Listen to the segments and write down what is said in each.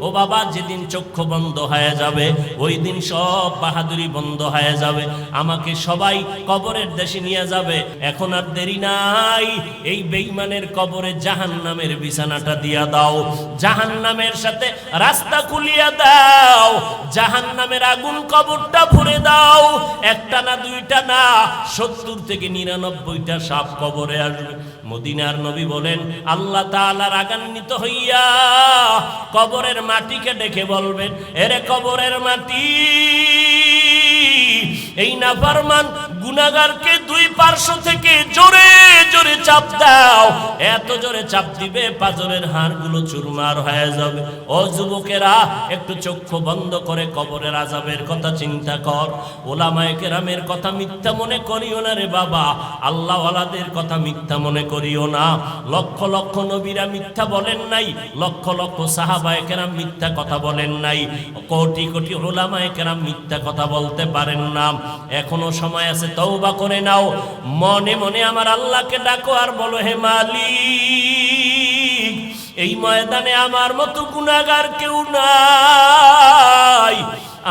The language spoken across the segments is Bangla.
ও বাবা, যেদিন চক্ষু বন্ধ হয়ে যাবে, ওই দিন সব বাহাদুরি বন্ধ হয়ে যাবে। আমাকে সবাই কবরের দেশে নিয়ে যাবে। এখন আর দেরি নাই। এই বেইমানের কবরে জাহান নামের বিছানাটা দিয়া দাও। জাহান নামের সাথে রাস্তা খুলিয়া দাও। জাহান নামের আগুন কবরটা ভরে দাও। একটা না দুইটা না, সত্তর থেকে নিরানব্বইটা সাপ কবরে আসবে। মদিনার নবী বলেন, আল্লাহ তাআলা রাগান্বিত হইয়া কবরের মাটিকে ডেকে বলবেন, এরে কবরের মাটি, এই নাফারমান গুনাগারকে দুই পার্শ্ব থেকে জোরে জোরে চাপ দাও। এত জোরে চাপ দিবে পাজরের হাড়গুলো চুরমার হয়ে যাবে। ও যুবকেরা, একটু চক্ষু বন্ধ করে কবরের আজাবের কথা চিন্তা কর। ওলামায়ে কেরামের কথা মিথ্যা মনে করিও না রে বাবা। আল্লাহ ওয়ালাদের কথা মিথ্যা মনে করিও না। লক্ষ লক্ষ নবীরা মিথ্যা বলেন নাই, লক্ষ লক্ষ সাহাবায়ে কেরাম মিথ্যা কথা বলেন নাই, কোটি কোটি ওলামায়ে কেরাম মিথ্যা কথা বলতে পারেন না। এখনও সময় আছে, তওবা করে নাও। মনে মনে আমার আল্লাহকে ডাকো আর বলো, হে মালিক, এই ময়দানে আমার মতো গুনাহগার কেউ নাই।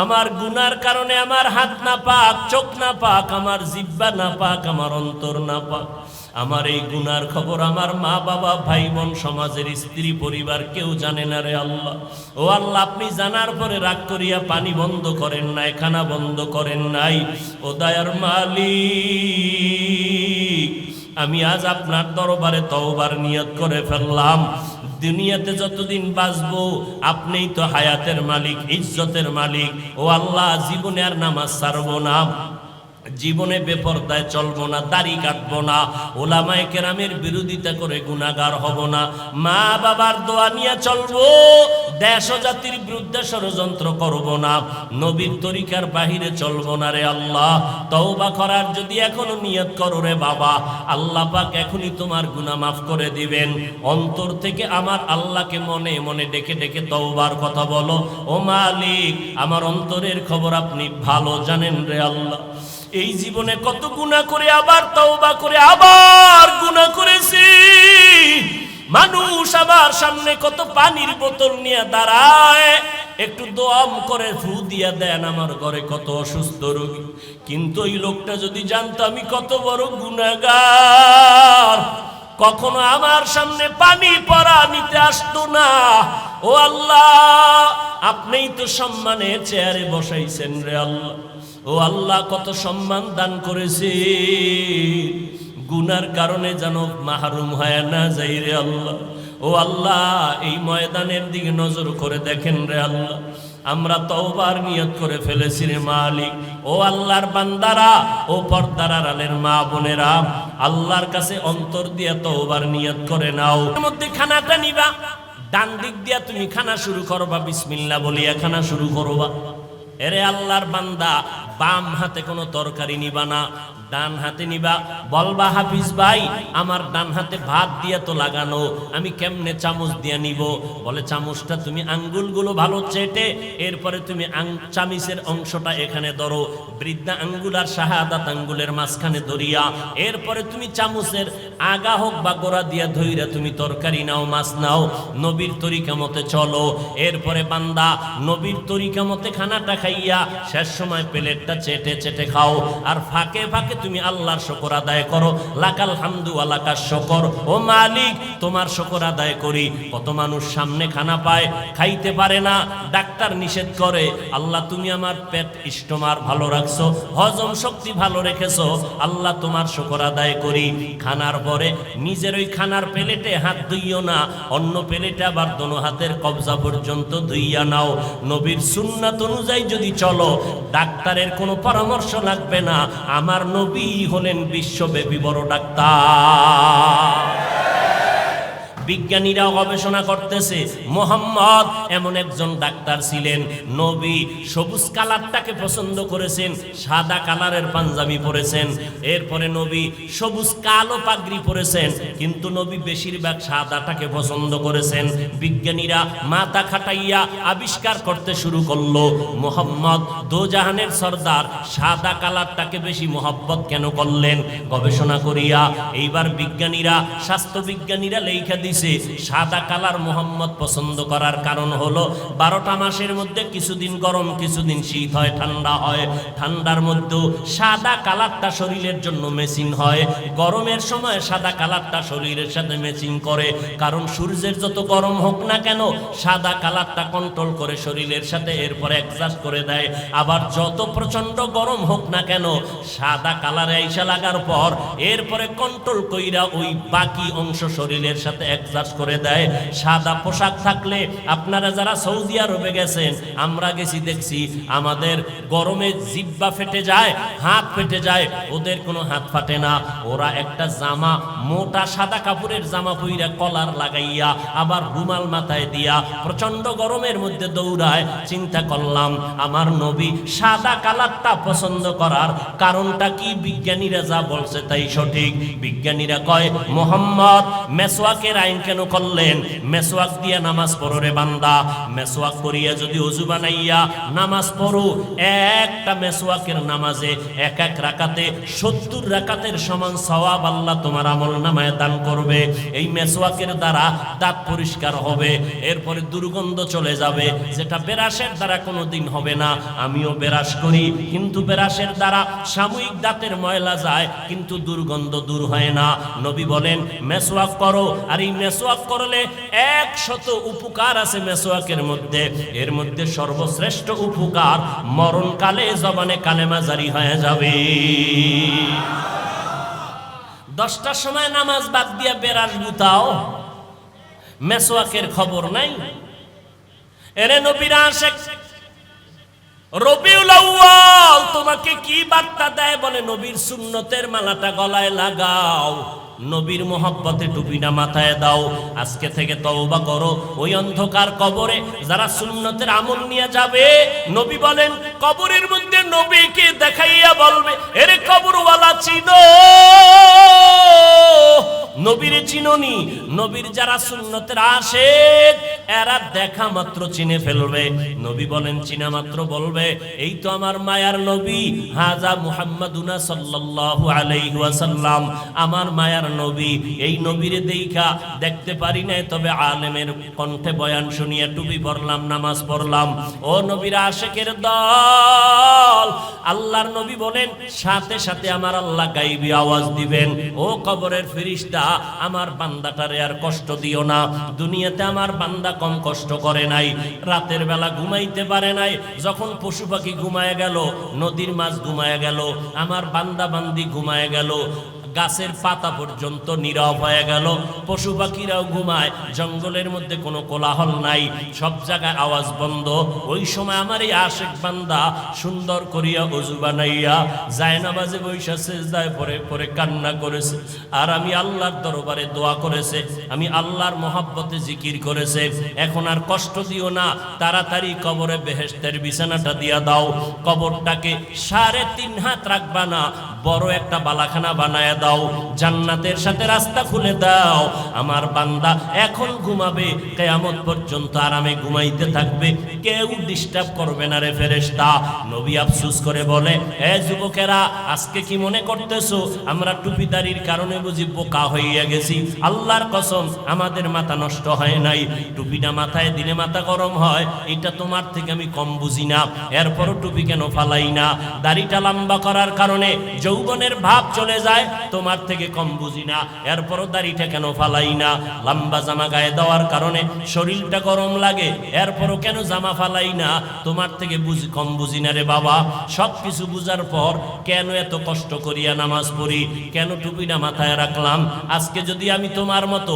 আমার গুনার কারণে আমার হাত না পাক, চোখ না পাক, আমার জিব্বা না পাক, আমার অন্তর না পাক। আমার এই গুনার খবর আমার মা বাবা ভাই বোন সমাজের স্ত্রী, পরিবার কেউ জানে না রে আল্লাহ। ও আল্লাহ, আপনি জানার পরে রাগ করিয়া পানি বন্ধ করেন নাই, খানা বন্ধ করেন নাই। ও দয়ার মালিক, আমি আজ আপনার দরবারে তওবার নিয়ত করে ফেললাম। দুনিয়াতে যতদিন বাঁচবো, আপনিই তো হায়াতের মালিক, ইজ্জতের মালিক। ও আল্লাহ, জীবনে আর নামাজ ছাড়বো না। জীবনে বেপরদায় চলবো না, দাড়ি কাটবো না, ওলামায়ে কেরামের বিরোধিতা করে গুনাগার হব না। মা বাবার দোয়া নিয়ে চলবো, দেশ জাতির বিরুদ্ধে ষড়যন্ত্র করব না, নবীর তরিকার বাহিরে চলবো না রে আল্লাহ। তওবা করার যদি এখনও নিয়ত করো রে বাবা, আল্লাহ পাক এখনই তোমার গুনাহ মাফ করে দিবেন। অন্তর থেকে আমার আল্লাহকে মনে মনে ডেকে ডেকে তওবার কথা বলো। ও মালিক, আমার অন্তরের খবর আপনি ভালো জানেন রে আল্লাহ। এই জীবনে কত গুণা করে আবার তওবা করে, আবার গুণা করেছি। মানুষ আমার সামনে কত পানির বোতল নিয়ে দাঁড়ায়, একটু দোয়াম করে ফু দিয়া দেন আমার ঘরে কত অসুস্থ রোগী। কিন্তু ওই লোকটা যদি জানতো আমি কত বড় গুণাগার কখনো আমার সামনে পানি পরা নিতে আসতো না। ও আল্লাহ, আপনিই তো সম্মানে চেয়ারে বসাইছেন রে আল্লাহ। ও আল্লাহ, কত সম্মান দান করেছে। গুনার কারণে যেন মাহরুম হয় না যাই রে আল্লাহ। ও আল্লাহ, এই ময়দানের দিকে নজর করে দেখেন রে আল্লাহ। আমরা তওবার নিয়ত করে ফেলেছি রে মালিক। ও আল্লাহর বান্দারা, ও পর্দার আড়ালের মা বোনেরা, আল্লাহর কাছে অন্তর দিয়া তওবার নিয়ত করে নাও। মধ্যে খানাটা নিবা। ডান দিক দিয়া তুমি খানা শুরু করবা, বিসমিল্লাহ বলিয়া খানা শুরু করবা। এরে আল্লাহর বান্দা বাম হাতে কোনো তরকারি নিবা না ডান হাতে নিবা। বলবা, হাফিজ ভাই, আমার ডান হাতে ভাত দিয়ে তো লাগানো, আমি কেমনে চামচ দিয়ে নিব? বলে, চামচটা তুমি আঙ্গুলগুলো ভালো চেটে, এরপরে তুমি চামিচের অংশটা এখানে ধরো। বৃদ্ধা আঙ্গুল আর শাহাদাত আঙ্গুলের মাঝখানে ধরিয়া, এরপরে তুমি চামচের আগা হোক বা গোড়া দিয়া ধইরা তুমি তরকারি নাও, মাছ নাও, নবীর তরিকা মতে চলো। এরপরে বান্দা, নবীর তরিকা মতে খানাটা খাইয়া, শেষ সময় প্লেটটা চেটে চেটে খাও। আর ফাঁকে ফাঁকে তুমি আল্লাহর শকর আদায় করো, লাকাল হামদু আলাকার শকর। ও মালিক, তোমার শকর আদায় করি। কত মানুষ সামনে খানা পায়, খাইতে পারে না, ডাক্তার নিষেধ করে। আল্লাহ, তুমি আমার পেট ইষ্টমার ভালো রাখছো, হজম শক্তি ভালো রেখেছো। আল্লাহ, তোমার শকর আদায় করি। খানার পরে নিজের ওই খানার প্লেটে হাত ধুইও না, অন্য প্লেটে আবার দোনো হাতের কবজা পর্যন্ত ধুইয়া নাও। নবীর সুন্নাত অনুযায়ী যদি চলো, ডাক্তারের কোনো পরামর্শ লাগবে না। আমার নবী হলেন বিশ্বব্যাপী বড় ডাক্তার। বিজ্ঞানীরা গবেষণা করতেছে, মোহাম্মদ এমন একজন ডাক্তার ছিলেন, নবী সবুজ কালারটাকে পছন্দ করেছেন, সাদা কালারের পাঞ্জাবি পরেছেন, এরপরে নবী সবুজ কালো পাগড়ি পরেছেন, কিন্তু নবী বেশিরভাগ সাদাটাকে পছন্দ করেছেন। বিজ্ঞানীরা মাথা খাটাইয়া আবিষ্কার করতে শুরু করল, মোহাম্মদ দোজাহানের সর্দার সাদা কালারটাকে বেশি মোহাব্বত কেন করলেন? গবেষণা করিয়া, এইবার বিজ্ঞানীরা, স্বাস্থ্য বিজ্ঞানীরা লেখা দিছে দিছে সাদা কালার মোহাম্মদ পছন্দ করার কারণ হলো, বারোটা মাসের মধ্যে কিছুদিন গরম, কিছুদিন শীত হয়, ঠান্ডা হয়। ঠান্ডার মধ্যেও সাদা কালারটা শরীরের জন্য মেশিন হয়। গরমের সময় সাদা কালারটা শরীরের সাথে মেচিং করে, কারণ সূর্যের যত গরম হোক না কেন, সাদা কালারটা কন্ট্রোল করে শরীরের সাথে এরপরে অ্যাডজাস্ট করে দেয়। আবার যত প্রচণ্ড গরম হোক না কেন, সাদা কালারে আইসা লাগার পর, এরপরে কন্ট্রোল কইরা ওই বাকি অংশ শরীরের সাথে অ্যাডজাস্ট করে দেয়। সাদা পোশাক থাকলে আপনারা যারা সৌদি আরবে গেছেন, আমরা গেছি, দেখছি আমাদের গরমে জিব্বা ফেটে যায়, হাত ফেটে যায়, ওদের কোনো হাত ফাটে না। ওরা একটা জামা, মোটা সাদা কাপড়ের জামা পইরা কলার লাগাইয়া, আবার রুমাল মাথায় দিয়া প্রচণ্ড গরমের মধ্যে দৌড়ায়। চিন্তা করলাম, আমার নবী সাদা কালারটা পছন্দ করার কারণটা কি? বিজ্ঞানীরা যা বলছে তাই সঠিক। বিজ্ঞানীরা কয়, মোহাম্মদ, মেসওয়াকের আইন কেন করলেন? মেসওয়াক দিয়ে নামাজ পড়ো রে বান্দা। মেসওয়াক করিয়া যদি অজু বানাইয়া নামাজ পড়ো, একটা মেসওয়াকের নামাজে এক এক রাকাতে, সত্তর রাকাতের সমান সওয়াব আল্লাহ তোমার আমল নামায় দান করবে। এই মেসওয়াকের দ্বারা দাঁত পরিষ্কার হবে, এরপরে দুর্গন্ধ চলে যাবে, যেটা বেরাসের দ্বারা কোনো দিন হবে না। আমিও বেরাস করি, কিন্তু বেরাসের দ্বারা সাময়িক দাঁতের ময়লা যায়, কিন্তু দুর্গন্ধ দূর হয় না। নবী বলেন, মেসওয়াক করো, আর এই মেসওয়াক করলে একশত উপকার আছে মেসওয়াকের মধ্যে। এর মধ্যে সর্বশ্রেষ্ঠ উপকার মরণকালে জবানে কালেমা জারি হয়ে যাবে। দশটার সময় নামাজ বাদ দিয়া বেরাস গুতাও মেসওয়াকের খবর নাই। এরে নবীরা আসে রবিউল আউয়াল, তোমাকে কি বার্তা দেয়? বলে, নবীর সুন্নতের মালাটা গলায় লাগাও, নবীর মোহাব্বতে টুপিটা মাথায় দাও। আজকে থেকে তওবা করো। ওই অন্ধকার কবরে যারা সুন্নতের আমল নিয়ে যাবে, নবী বলেন, কবরের মধ্যে নবীকে দেখাইয়া বলবে, এরে কবরওয়ালা চিনো। নবীর চিননি, নবীর যারা সুন্নতের আসে এরা দেখা মাত্র চিনে ফেলবে। নবী বলেন, চিনা মাত্র বলবে, এই তো আমার মায়ার নবী, হাজা মুহাম্মাদুনা সাল্লাল্লাহু আলাইহি ওয়াসাল্লাম। আমার মায়ার নবী, এই নবীরে দেইখা দেখতে পারি নাই, তবে আলেমের কণ্ঠে বয়ান শুনিয়া টুপি পড়লাম নামাজ পড়লাম। ও নবীর আশেকের দল, আল্লাহর নবী বলেন, সাথে সাথে আমার আল্লাহ গাইবি আওয়াজ দিবেন। ও কবরের ফিরিস্তা আমার বান্দাটারে আর কষ্ট দিও না। দুনিয়াতে আমার বান্দা কম কষ্ট করে নাই। রাতের বেলা ঘুমাইতে পারে নাই। যখন পশু পাখি ঘুমায় গেল, নদীর মাছ ঘুমায় গেল, আমার বান্দা বান্দি ঘুমায় গেল। গাছের পাতা পর্যন্ত নীরব হয়ে গেল। পশু পাখিরাও ঘুমায়। জঙ্গলের মধ্যে কোনো কোলাহল নাই। সব জায়গায় আওয়াজ বন্ধ। ওই সময় আমার এই আশেক বান্দা সুন্দর করিয়া অজু বানাইয়া যায় নামাজে বৈশা সেজদায় পরে পরে কান্না করেছে। আর আমি আল্লাহর দরবারে দোয়া করেছে। আমি আল্লাহর মহাব্বতে জিকির করেছে। এখন আর কষ্ট দিও না। তাড়াতাড়ি কবরে বেহেস্তের বিছানাটা দিয়া দাও। কবরটাকে সাড়ে তিন হাত রাখবা না। বড় একটা বালাখানা বানায় দাও, জান্নাতের সাথে রাস্তা খুলে দাও। আমার বান্দা এখন ঘুমাবে, কেয়ামত পর্যন্ত আরামে ঘুমাইতে থাকবে, কেউ ডিস্টার্ব করবে না রে ফেরেশতা। নবী আফসুস করে বলে, এ যুবকেরা, আজকে কি মনে করতেছো? আমরা টুপিদারির কারণে বুঝি বোকা হইয়া গেছি। আল্লাহর কসম, আমাদের মাথা নষ্ট হয় নাই। টুপিটা মাথায় দিলে মাথা গরম হয়। এটা তোমার থেকে আমি কম বুঝি না। এরপরও টুপি কেন ফালাই না? দাড়িটা লম্বা করার কারণে যৌবনের ভাব চলে যায়। তোমার থেকে কম বুঝি না। এরপরও দাড়িটা কেন ফালাই না? লম্বা জামা গায়ে দেওয়ার কারণে শরীরটা গরম লাগে, এরপরও কেন জামা ফালাই না? তোমার থেকে বুঝি, কম বুঝি না রে বাবা। সব কিছু বুঝার পর কেন এত কষ্ট করিয়া নামাজ পড়ি? কেন টুপিটা মাথায় রাখলাম? আজকে যদি আমি তোমার মতো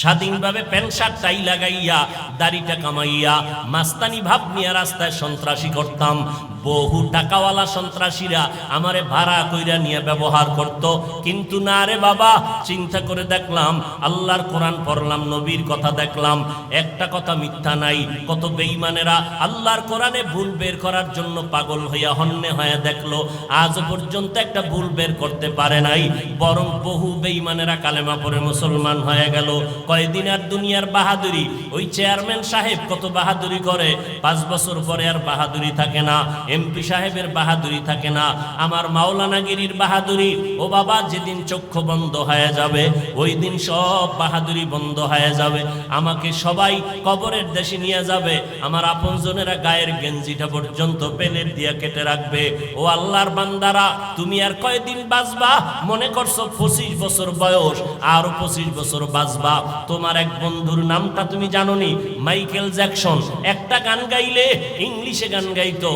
স্বাধীনভাবে প্যান্ট শার্ট টাই লাগাইয়া, দাড়িটা কামাইয়া, মাস্তানি ভাব নিয়ে রাস্তায় সন্ত্রাসী করতাম বহু টাকাওয়ালা সন্ত্রাসীরা আমারে ভাড়া কইরা নিয়ে ব্যবহার করত। কিন্তু না রে বাবা, চিন্তা করে দেখলাম, আল্লাহর কোরআন পড়লাম, নবীর কথা দেখলাম, একটা কথা মিথ্যা নাই। কত বেঈমানেরা আল্লাহর কোরআনে ভুল বের করার জন্য পাগল হইয়া হন্যে হয়ে দেখল, আজ পর্যন্ত একটা ভুল বের করতে পারে নাই। বরং বহু বেঈমানেরা কালেমা পরে মুসলমান হয়ে গেল। কয়দিন আর দুনিয়ার বাহাদুরি? ওই চেয়ারম্যান সাহেব কত বাহাদুরি করে? পাঁচ বছর পরে আর বাহাদুরি থাকে না। এমপি সাহেবের বাহাদুরি থাকে না। আমার মাওলানাগিরির বাহাদুরি। ও বাবা, যেদিন চক্ষু বন্ধ হয়ে যাবে, ওই দিন সব বাহাদুরি বন্ধ হয়ে যাবে। আমাকে সবাই কবরের দেশে নিয়ে যাবে। আমার আপনজনেরা গায়ের গেঞ্জিটা পর্যন্ত পেলের দিয়ে কেটে রাখবে। ও আল্লাহর বান্দারা, তুমি আর কয়দিন বাঁচবা? মনে করছ পঁচিশ বছর বয়স, আরও পঁচিশ বছর বাঁচবা। তোমার এক বন্ধুর নামটা তুমি জানোনি? Michael Jackson. একটা গান গাইলে ইংলিশে গান গাইতো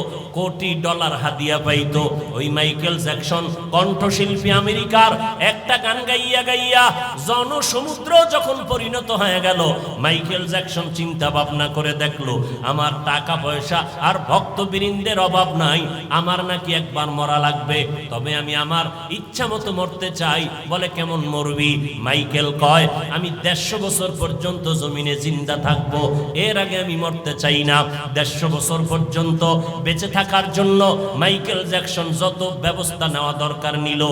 কোটি ডলার হাদিয়া পাইতো। ওই মাইকেল জ্যাকসন কণ্ঠশিল্পী আমেরিকার একটা গান গাইয়া গাইয়া জনসমুদ্র যখন পরিণত হয়ে গেল, মাইকেল জ্যাকসন চিন্তা ভাবনা করে দেখল, আমার টাকা পয়সা আর ভক্তবৃন্দের অভাব নাই, আমার নাকি একবার মরা লাগবে, তবে আমি আমার ইচ্ছা মতো মরতে চাই। বলে, কেমন মরবি? মাইকেল কয়, আমি দেড়শো বছর পর্যন্ত জমিনে জিন্দা থাকব, এর আগে আমি মরতে চাই না। দেড়শো বছর পর্যন্ত বেঁচে থাকার জন্য মাইকেল জ্যাকসন যত ব্যবস্থা নেওয়া দরকার নিল,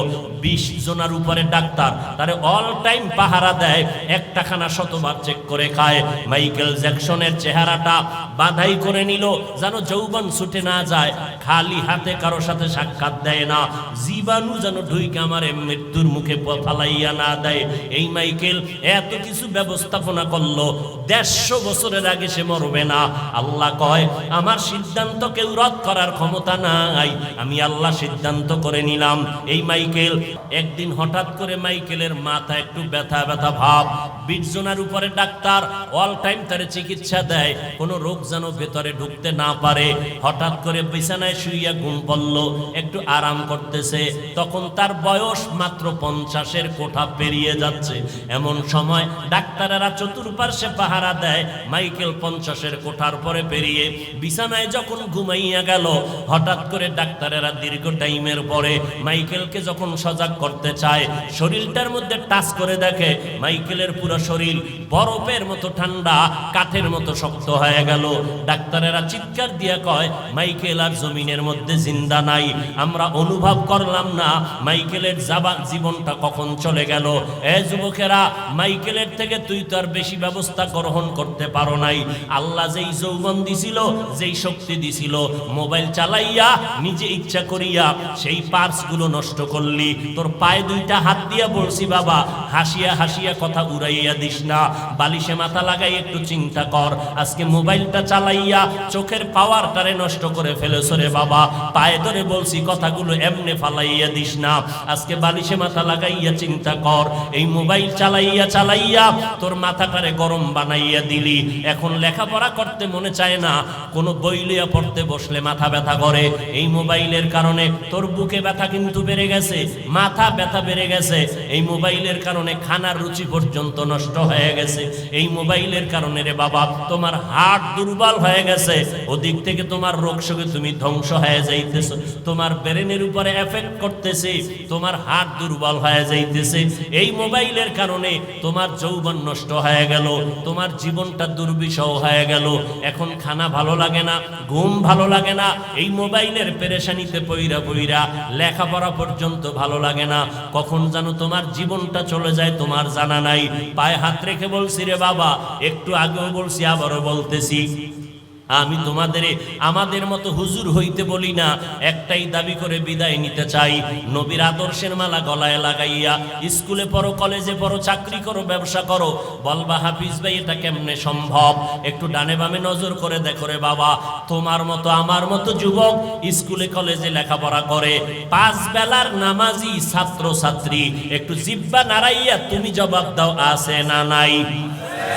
বিশ জনার উপরে ডাক্তার, তারে অল টাইম পাহারা দেয়, একটাখানা শতবার চেক করে খায়। মাইকেল জ্যাকসনের চেহারাটা বাধাই করে নিল, যেন যৌবন ছুটে না যায়। খালি হাতে কারও সাথে সাক্ষাৎ দেয় না। জীবাণু যেন ঢুইকে আমার মৃত্যুর মুখে প- ফালাইয়া না দেয়। এই মাইকেল এত কিছু ব্যবস্থাপনা করল, দেড়শো বছরের আগে সে মরবে না। আল্লাহ কয়, আমার সিদ্ধান্ত কেউ রদ করার ক্ষমতা নাই। আমি আল্লাহ সিদ্ধান্ত করে নিলাম। এই মাইকেল একদিন হঠাৎ করে মাইকেলের মাথা একটু ব্যথা ব্যথা ভাব বীরজনার উপরে ডাক্তার অল টাইম তারে চিকিৎসা দেয়, কোনো রোগ যেন ভেতরে ঢুকতে না পারে। হঠাৎ করে বিছানায় শুইয়া ঘুম পড়ল, একটু আরাম করতেছে। তখন তার বয়স মাত্র পঞ্চাশের কোঠা পেরিয়ে যাচ্ছে। এমন সময় ডাক্তারেরা চতুর্পার্শ্বে পাহারা দেয়, মাইকেল পঞ্চাশের কোঠার পরে পেরিয়ে। বিছানায় যখন ঘুমাইয়া গেল, হঠাৎ করে ডাক্তারেরা দীর্ঘ টাইমের পরে মাইকেলকে যখন সজাগ করতে চায়, শরীরটার মধ্যে টাচ করে দেখে, মাইকেলের পুরো শরীর বরফের মতো ঠান্ডা, কাঠের মতো শক্ত হয়ে গেল। ডাক্তারেরা চিৎকার দিয়ে কয়, মাইকেল আর জমিনের মধ্যে জিন্দা নাই, আমরা অনুভব করলাম না, মাইকেলের যাবা, জীবনটা কখন চলে গেল। এ যুবকেরা, মাইকেলের থেকে তুই তো আর বেশি ব্যবস্থা গ্রহণ করতে পারো নাই। আল্লাহ যেই যৌবন দিছিল, যেই শক্তি দিছিল, মোবাইল চালাইয়া, নিজে ইচ্ছা করিয়া সেই পার্সগুলো নষ্ট করলি। তোর পায়ে দুইটা হাত দিয়া বলছি, বাবা, হাসিয়া হাসিয়া কথা উড়াইয়া দিস না। বালিশে মাথা লাগাই, একটু চিন্তা কর। আজকে মোবাইলটা চালাইয়া চোখের পাওয়ারটারে নষ্ট করে ফেলেছো রে বাবা। পায়ে ধরে বলছি, কথাগুলো এমনে ফালাইয়া দিস না। আজকে বালিশে মাথা লাগাইয়া চিন্তা কর। এই মোবাইল চালাইয়া চালাইয়া তোর মাথাটারে গরম বানাইয়া দিলি। এখন লেখাপড়া করতে মনে চায় না। কোনো বই লইয়া পড়তে বসলে মাথা ব্যথা করে। এই মোবাইলের কারণে তোর বুকে ব্যথা কিন্তু বেড়ে গেছে। মাথা ব্যথা বেড়ে গেছে। এই মোবাইলের কারণে খানার রুচি পর্যন্ত নষ্ট হয়ে গেছে। এই মোবাইলের কারণে রে বাবা, তোমার হার্ট দুর্বল হয়ে গেছে। ওদিক থেকে তোমার রোগ শোকে তুমি ধ্বংস হয়ে যাইতেছো। তোমার ব্রেনের উপরে এফেক্ট করতেছে, তোমার হার্ট দুর্বল হয়ে যাইতেছে। এই মোবাইলের কারণে তোমার যৌবন নষ্ট হয়ে গেল, তোমার জীবনটা দুর্বিষহ হয়ে গেল। এখন খানা ভালো লাগে না, ঘুম ভালো লাগে না, এই মোবাইলের পেরেশানিতে পইরা পইরা লেখাপড়া পর্যন্ত ভালো লাগে না। কখন যেন তোমার জীবনটা চলে যায়, তোমার জানা নাই। পায়ে হাত রেখে বলছি রে বাবা একটু আগেও বলছি আবারও বলতেছি। আমি তোমাদের, আমাদের মতো হুজুর হইতে বলি না, একটাই দাবি করে বিদায় নিতে চাই। নবীর আদর্শের মালা গলায় লাগাইয়া, স্কুলে পড়ো, কলেজে পড়ো, চাকরি করো, ব্যবসা করো, বলবা হাফিজ ভাই, এটা কেমনে সম্ভব? একটু ডানে বামে নজর করে দেখো রে বাবা, তোমার মতো, আমার মতো যুবক স্কুলে, কলেজে লেখাপড়া করে। পাঁচ বেলার নামাজি ছাত্র ছাত্রী একটু জিব্বা নাড়াইয়া তুমি জবাব দাও, আছে না নাই?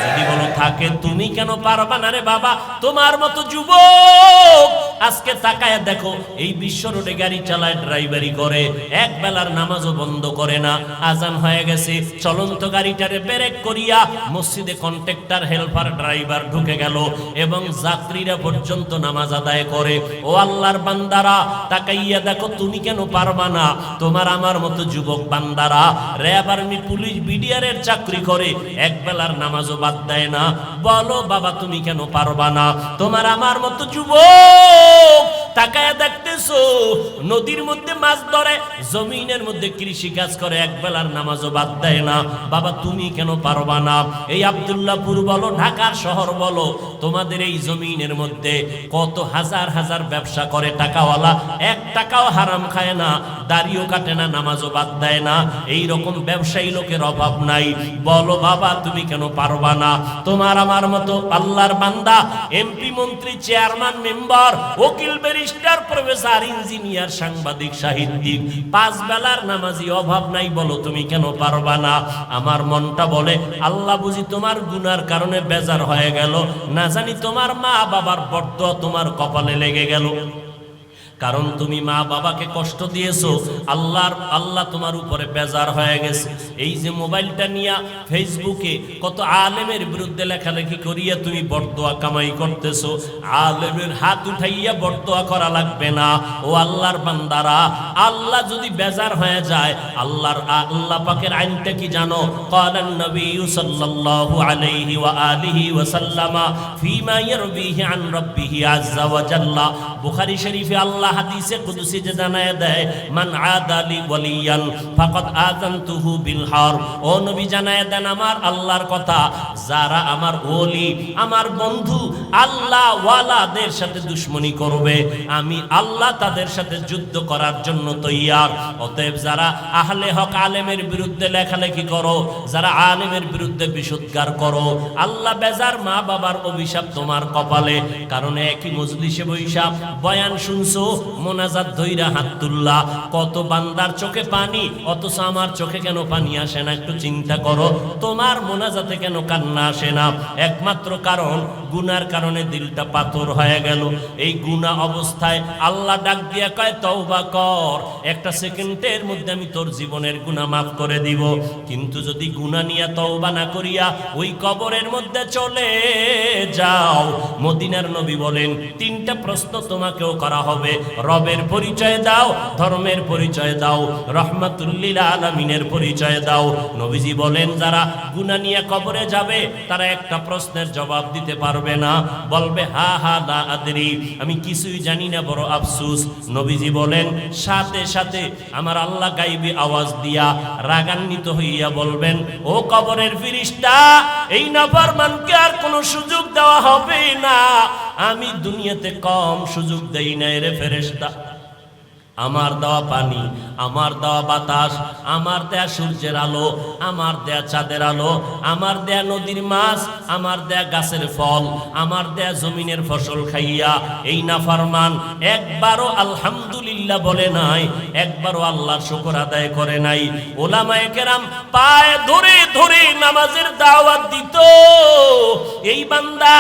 যদি বলো, থাকে, তুমি কেন পারবা না রে বাবা? তোমার মতো যুবক। আজকে তাকায় দেখো, এই বিশ্ব রোডে গাড়ি চালায়, ড্রাইভারি করে, এক বেলার নামাজও বন্ধ করে না। আজান হয়ে গেছে, চলন্ত গাড়িটারে ব্রেক করিয়া মসজিদে কন্ট্রাক্টর, হেল্পার, ড্রাইভার ঢুকে গেল এবং যাত্রীরা পর্যন্ত নামাজ আদায় করে। ও আল্লাহর বান্দারা, তাকাইয়া দেখো, তুমি কেন পারবা না? তোমার আমার মতো যুবক বান্দারা। র্যাব আর্মি পুলিশ, বিডিআরের চাকরি করে, এক বেলার নামাজও বাদ দেয় না। বলো বাবা তুমি কেন পারবা না? তোমার আমার মতো যুবক তাকায় দেখতে করতেছো নদীর মধ্যে মাছ ধরে, জমিনের মধ্যে কৃষি কাজ করে, এক বেলার নামাজও বাদ দেয় না। বাবা, তুমি কেন পারবা না? এই আব্দুল্লাহপুর বলো, ঢাকার শহর বলো, তোমাদের এই জমিনের মধ্যে কত হাজার হাজার ব্যবসা করে টাকাওয়ালা। এক টাকাও হারাম খায় না, দাড়িও কাটে না, নামাজও বাদ দেয় না। এই রকম ব্যবসায়ী লোকের অভাব নাই। বলো, বাবা, তুমি কেন পারবা না? তোমার আমার মতো আল্লাহর বান্দা, এমপি, মন্ত্রী, চেয়ারম্যান, মেম্বার, উকিল ব্যারিস্টার প্রফেসর, ইঞ্জিনিয়ার, সাংবাদিক, সাহিত্যিক, পাঁচ বেলার নামাজি, অভাব নাই বলো তুমি কেন পারবা না? আমার মনটা বলে, আল্লাহ বুঝি তোমার গুনার কারণে বেজার হয়ে গেল। না জানি তোমার মা বাবার বড্ড তোমার কপালে লেগে গেল। কারণ তুমি মা বাবাকে কষ্ট দিয়েছ, আল্লাহর, আল্লাহ তোমার উপরে বেজার হয়ে গেছে। এই যে মোবাইলটা নিয়ে ফেসবুকে কত আলেমের বিরুদ্ধে লেখালেখি করিয়া তুমি বরদোয়া কামাই করতেছো, আলেমের হাত উঠাইয়া বরদোয়া করা লাগবে না। ও আল্লাহর বান্দারা, আল্লাহ যদি বেজার হয়ে যায়, আল্লাহর আল্লাহ পাকের আইনটা কি জানো? কালান নবী সাল্লাল্লাহু আলাইহি ওয়া আলিহি ওয়া সাল্লামা ফিমা ইয়ারবিহি আন রাব্বিহি আযজা ওয়া জাল্লা। বুখারী শরীফে আল্লাহ হাদিসে কুদসি যে জানায় দেয়, মান আদালি ওয়ালিয়ান ফাকাদ হার। ও নবী জানায় দেন আমার আল্লাহর কথা, যারা আমার ওলি, আমার বন্ধু, আল্লাহ ওয়ালাদের সাথে দুশ্মনী করবে, আমি আল্লাহ তাদের সাথে যুদ্ধ করার জন্য তৈয়ার। অতএব যারা আহলে হক আলেমের বিরুদ্ধে লেখালেখি করো, যারা আলেমের বিরুদ্ধে বিশুদ্ধার করো, আল্লাহ বেজার মা বাবার অভিশাপ তোমার কপালে, কারণ একই মজলিসে বৈশা বয়ান শুনছো, মোনাজাত ধৈরা হাত কত বান্দার চোখে পানি, অথচ আমার চোখে কেন পানি আসে না, একটু চিন্তা করো। তোমার মোনাজাতে কেন কান্না আসে না? একমাত্র কারণ, গুনার কারণে দিলটা পাথর হয়ে গেল। এই গুনা অবস্থায় আল্লাহ ডাক দিয়া কয়, তওবা কর। একটা সেকেন্ডের মধ্যে আমি তোর জীবনের গুনাহ মাফ করে দিব। কিন্তু যদি গুনাহ নিয়ে তওবা না করিয়া ওই কবরের মধ্যে চলে যাও, মদিনার নবী বলেন, তিনটা প্রশ্ন তোমাকেও করা হবে। রবের পরিচয় দাও, ধর্মের পরিচয় দাও রহমাতুল্লিল আলমিনের পরিচয় দাও। নবীজি বলেন, যারা গুনাহ নিয়ে কবরে যাবে, তারা একটা প্রশ্নের জবাব দিতে পারবে না। বলবে, হা হা না আদরি। আমি কিছুই জানি না, বড় আফসুস। নবীজি বলেন, সাথে সাথে আমার আল্লাহ গাইবে আওয়াজ দিয়া রাগান্বিত হইয়া বলবেন, ও কবরের ফিরিস্তা, এই নাফরমানকে আর কোনো সুযোগ দেওয়া হবে না। আমি দুনিয়াতে কম সুযোগ দেই নাই রে ফেরেশতা আমার দেওয়া পানি, আমার দেওয়া বাতাস, আমার দেয়া সূর্যের আলো, আমার দেয়া চাঁদের আলো, আমার দেয়া নদীর মাছ, আমার দেয়া গাছের ফল, আমার দেয়া জমিনের ফসল খাইয়া, এই নাফারমান, একবারও আলহামদুলিল্লাহ বলে নাই, একবারও আল্লাহর শুকর আদায় করে নাই। ওলামায়ে কেরাম পায়ে ধরে ধরে নামাজের দাওয়াত দিত। এই বান্দা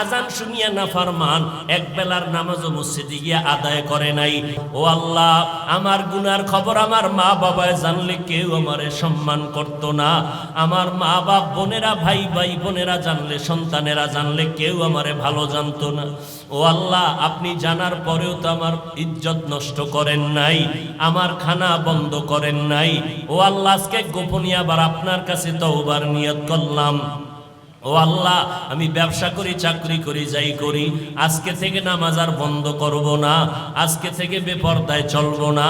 আজান শুনিয়া নাফারমান এক বেলার নামাজও মসজিদে গিয়া আদায় করে নাই। ও আল্লাহ, আমার গুনার খবর আমার মা বাবায় জানলে কেউ আমারে সম্মান করত না। আমার মা বাপ বোনেরা ভাই ভাই বোনেরা জানলে, সন্তানেরা জানলে কেউ আমারে ভালো জানতো না। ও আল্লাহ, আপনি জানার পরেও তো আমার ইজ্জত নষ্ট করেন নাই, আমার খানা বন্ধ করেন নাই। ও আল্লাহ, আজকে গোপনীয় আবার আপনার কাছে তওবার নিয়ত করলাম। ও আল্লাহ, আমি ব্যবসা করি, চাকরি করি, যাই করি, আজকে থেকে নামাজ আর বন্ধ করব না, আজকে থেকে বেপর্দায় চলবো না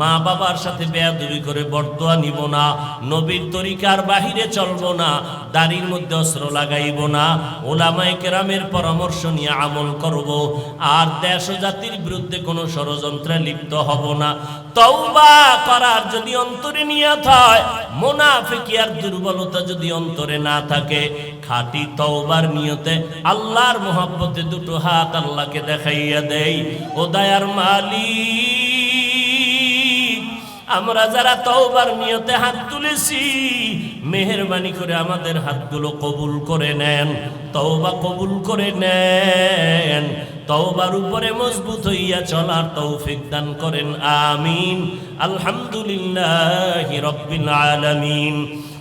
মা বাবার সাথে বেয়াদুবি করে বর্দোয়া নিব না, নবীর তরিকার বাহিরে চলবো না, দাড়ির মধ্যে অস্ত্র লাগাইব না ওলামাই কেরামের পরামর্শ নিয়ে আমল করব, আর দেশ ও জাতির বিরুদ্ধে কোনো ষড়যন্ত্রে লিপ্ত হব না। তওবা করার যদি অন্তরে নিয়ত হয়, মোনাফিকি আর দুর্বলতা যদি অন্তরে না থাকে খাঁটি তওবার নিয়তে আল্লাহর মোহাব্বতে দুটো হাত আল্লাহকে দেখাইয়া দেই। ও দয়ার মালিক, আমরা যারা তওবার নিয়তে হাত তুলেছি, মেহরবানি করে আমাদের হাতগুলো কবুল করে নেন, তওবা কবুল করে নেন। তওবার উপরে মজবুত হইয়া চলার তৌফিক দান করেন, আমিন। আলহামদুলিল্লাহি রাব্বিল আলামিন।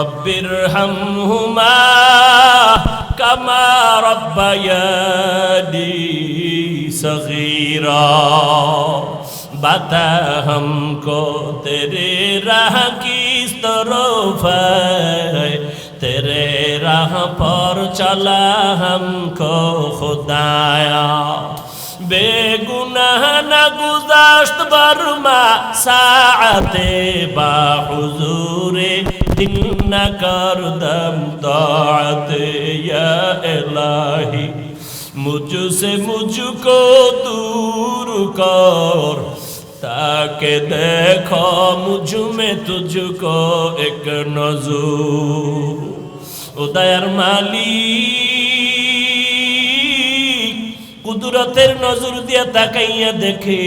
رب ارحمهما كما ربياني صغيرا بتا ہم کو تیرے راہ کی طرف ہے تیرے راہ پر چلا ہم کو خدایا بے گناہ نہ گزاشت برما ساعت با حضور إنك أردمت طاعتي يا إلهي مجھ سے مجھ کو دور کر تاکہ دیکھو مجھ میں تجھ کو ایک نظور ادیر مالی قدرتের নজর দিয়া তাকাইয়া দেখে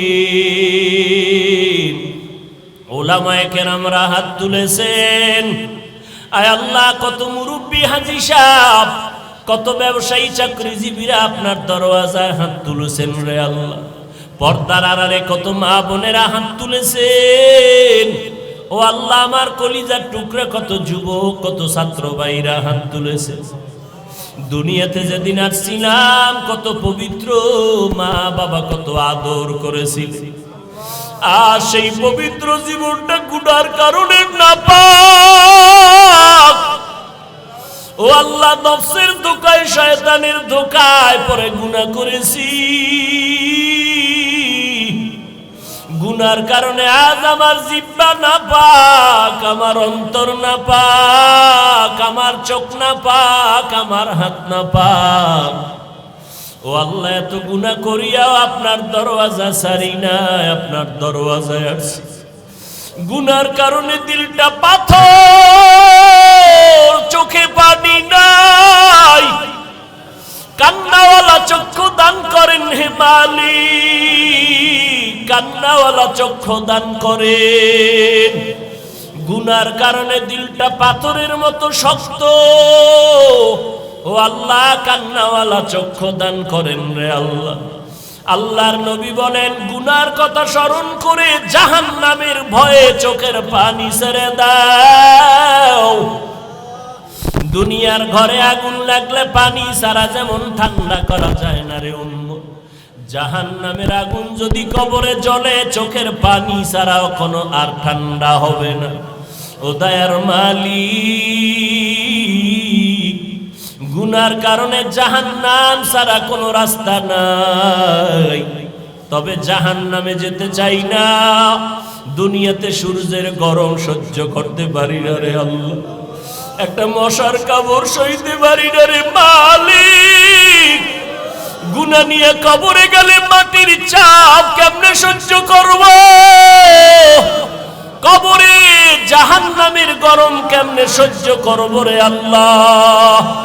ওলামায় কেরামরা হাত তুলেছেন। আয় আল্লাহ, কত মুরব্বী হাজি সাহ কত ব্যবসায়ী চাকরিজীবীরা আপনার দরওয়াজায় হাত তুলেছেন রে আল্লাহ। পর্দার আড়ালে কত মা বোনেরা হাত তুলেছেন। ও আল্লাহ, আমার কলিজার টুকরা কত যুবক, কত ছাত্র ভাইরা হাত তুলেছে দুনিয়াতে যেদিন আসছিলাম, কত পবিত্র মা বাবা কত আদর করেছিল আর সেই পবিত্র জীবনটা গুনার কারণে না পাক ও আল্লাহ নফসের ধোকায়, শয়তানের ধোকায় পরে গুনাহ করেছি। গুনার কারণে আজ আমার জিব্বা না পাক আমার অন্তর না পাক আমার চোখ না পাক আমার হাত না পাক ও আল্লাহ, এত গুনাহ করিয়াও আপনার দরওয়াজা সারি না আপনার দরওয়াজায় আসছি গুনার কারণে দিলটা পাথর, চোখে পানি নাই। কান্নাওয়ালা চক্ষু দান করেন হে মালিক, কান্নাওয়ালা চক্ষু দান করেন। গুনার কারণে দিলটা পাথরের মতো শক্ত ও আল্লাহ, কান্নাওয়ালা চক্ষু দান করেন রে আল্লাহ। আল্লাহর নবী বলেন, গুনার কথা স্মরণ করে জাহান নামের ভয়ে চোখের পানি ছেড়ে দাও। দুনিয়ার ঘরে আগুন লাগলে পানি সারা যেমন ঠান্ডা করা যায় না রে অন্য জাহান নামের আগুন যদি কবরে জ্বলে, চোখের পানি ছাড়াও কোনো আর ঠান্ডা হবে না। ও দয়ার মালিক। গুনার কারণে জাহান নাম ছাড়া কোনো রাস্তা নাই। তবে জাহান নামে যেতে চাই না। দুনিয়াতে সূর্যের গরম সহ্য করতে পারি না রে আল্লাহ। একটা মশার কাবর সইতে পারি না রে মালিক। গুনা নিয়ে কবরে গেলে মাটির চাপ কেমনে সহ্য করব? কবরে জাহান নামের গরম কেমনে সহ্য করব রে আল্লাহ?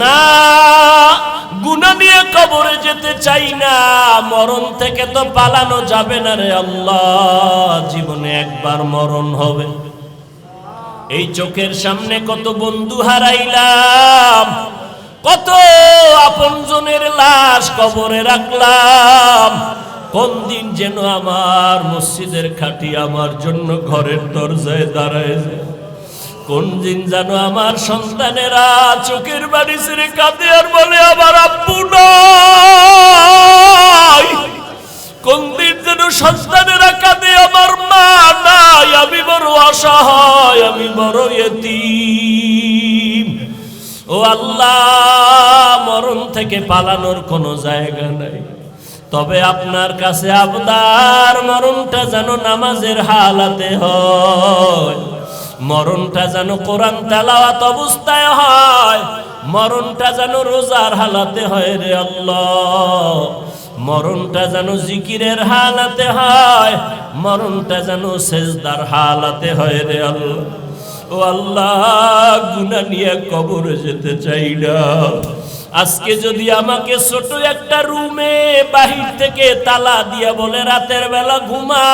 না গুনা নিয়ে কবরে যেতে চাই না, মরণ থেকে তো পালানো যাবে না রে আল্লাহ, জীবনে একবার মরণ হবে এই চোখের সামনে কত বন্ধু হারাইলাম, কত আপনজনের লাশ কবরে রাখলাম, কোন দিন যেন আমার মসজিদের খাটি আমার জন্য ঘরের দরজায় দাঁড়ায় যায়। কোন দিন যেন আমার সন্তানেরা? চোখের বাড়ি ছেড়ে কাঁদে আর বলে, আমার নাই। কোন দিন যেন সন্তানেরা কাঁদে, আমার মা নাই, আমি বড় অসহায়, আমি বড় এতি ও আল্লাহ, মরণ থেকে পালানোর কোনো জায়গা নাই। তবে আপনার কাছে আপনার মরণটা যেন নামাজের হালাতে হয়। মরণটা যেন কোরআন তেলাওয়াত অবস্থায় হয়, মরণটা যেন রোজার হালাতে হয় রে আল্লাহ। মরণটা যেন জিকিরের হালাতে হয়, মরণটা যেন সেজদার হালাতে হয় রে আল্লাহ। ও আল্লাহ গুনা নিয়ে কবরে যেতে চাই না। আজকে যদি আমাকে ছোট একটা রুমে বাহির থেকে তালা দিয়া বলে রাতের বেলা ঘুমা